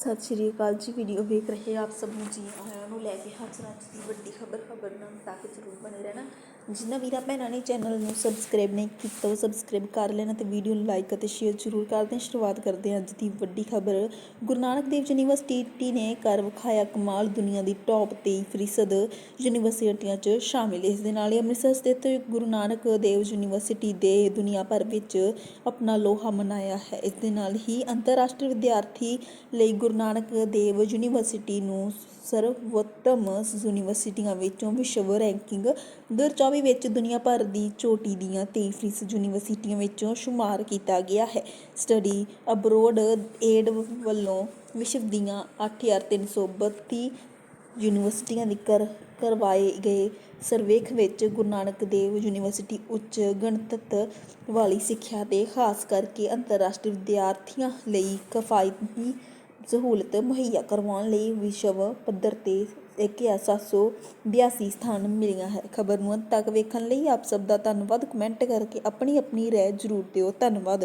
ਸਤਿ ਸ਼੍ਰੀ ਅਕਾਲ ਜੀ ਵੀਡੀਓ ਵੇਖ ਰਹੇ ਆਪ ਸਭ ਨੂੰ ਜੀ ਆਇਆਂ ਨੂੰ ਲੈ ਕੇ ਹਾਜ਼ਰ ਹਾਂ ਅੱਜ ਦੀ ਵੱਡੀ ਖਬਰ ਖਬਰ ਨਾਲ ਤੱਕ ਜ਼ਰੂਰ ਬਣੇ ਰਹਿਣਾ। ਜਿਨ੍ਹਾਂ ਵੀਰਾਂ ਭੈਣਾਂ ਨੇ ਚੈਨਲ ਨੂੰ ਸਬਸਕ੍ਰਾਈਬ ਨਹੀਂ ਕੀਤਾ, ਉਹ ਸਬਸਕ੍ਰਾਈਬ ਕਰ ਲੈਣਾ ਤੇ ਵੀਡੀਓ ਨੂੰ ਲਾਈਕ ਅਤੇ ਸ਼ੇਅਰ ਜ਼ਰੂਰ ਕਰਦੇ ਹਾਂ ਸ਼ੁਰੂਆਤ ਕਰਦੇ ਹਾਂ ਅੱਜ ਦੀ ਵੱਡੀ ਖਬਰ। ਗੁਰੂ ਨਾਨਕ ਦੇਵ ਯੂਨੀਵਰਸਿਟੀ ਨੇ ਕਰ ਵਿਖਾਇਆ ਕਮਾਲ ਦੁਨੀਆ ਦੀ ਟੌਪ 23 ਫੀਸਦ ਯੂਨੀਵਰਸਿਟੀਆਂ 'ਚ ਸ਼ਾਮਿਲ। ਇਸ ਦੇ ਨਾਲ ਹੀ ਅੰਮ੍ਰਿਤਸਰ ਸਥਿਤ ਗੁਰੂ ਨਾਨਕ ਦੇਵ ਯੂਨੀਵਰਸਿਟੀ ਦੇ ਦੁਨੀਆ ਭਰ ਵਿੱਚ ਆਪਣਾ ਲੋਹਾ ਮਨਾਇਆ ਹੈ। ਇਸ ਦੇ ਨਾਲ ਹੀ ਅੰਤਰਰਾਸ਼ਟਰੀ ਵਿਦਿਆਰਥੀ ਲਈ ਗੁਰੂ ਨਾਨਕ ਦੇਵ ਯੂਨੀਵਰਸਿਟੀ ਨੂੰ ਸਰਵੋਤਮ ਯੂਨੀਵਰਸਿਟੀਆਂ ਵਿੱਚੋਂ ਵਿਸ਼ਵ ਰੈਂਕਿੰਗ 2024 ਵਿੱਚ ਦੁਨੀਆ ਭਰ ਦੀ ਚੋਟੀ ਦੀਆਂ 23 ਫੀਸਦ ਯੂਨੀਵਰਸਿਟੀਆਂ ਵਿੱਚੋਂ ਸ਼ੁਮਾਰ ਕੀਤਾ ਗਿਆ ਹੈ। ਸਟੱਡੀ ਅਬਰੋਡ ਏਡ ਵੱਲੋਂ ਵਿਸ਼ਵ ਦੀਆਂ 8332 ਯੂਨੀਵਰਸਿਟੀਆਂ ਦੀ ਕਰ, ਕਰਵਾਏ ਗਏ ਸਰਵੇਖ ਵਿੱਚ ਗੁਰੂ ਨਾਨਕ ਦੇਵ ਯੂਨੀਵਰਸਿਟੀ ਉੱਚ ਗਣਤੰਤਰ ਵਾਲੀ ਸਿੱਖਿਆ ਤੇ ਖਾਸ ਕਰਕੇ ਅੰਤਰਰਾਸ਼ਟਰੀ ਵਿਦਿਆਰਥੀਆਂ ਲਈ ਕਿਫਾਇਤੀ ਸਹੂਲਤ ਮੁਹੱਈਆ ਕਰਵਾਉਣ ਲਈ ਵਿਸ਼ਵ ਪੱਧਰ ਤੇ 1782 ਸਥਾਨ ਮਿਲੀਆਂ ਹੈ। ਖਬਰ ਨੂੰ ਅੰਤ ਤੱਕ ਵੇਖਣ ਲਈ ਆਪ ਸਭ ਦਾ ਧੰਨਵਾਦ। ਕਮੈਂਟ ਕਰਕੇ ਆਪਣੀ ਆਪਣੀ ਰਾਏ ਜ਼ਰੂਰ ਦਿਓ। ਧੰਨਵਾਦ।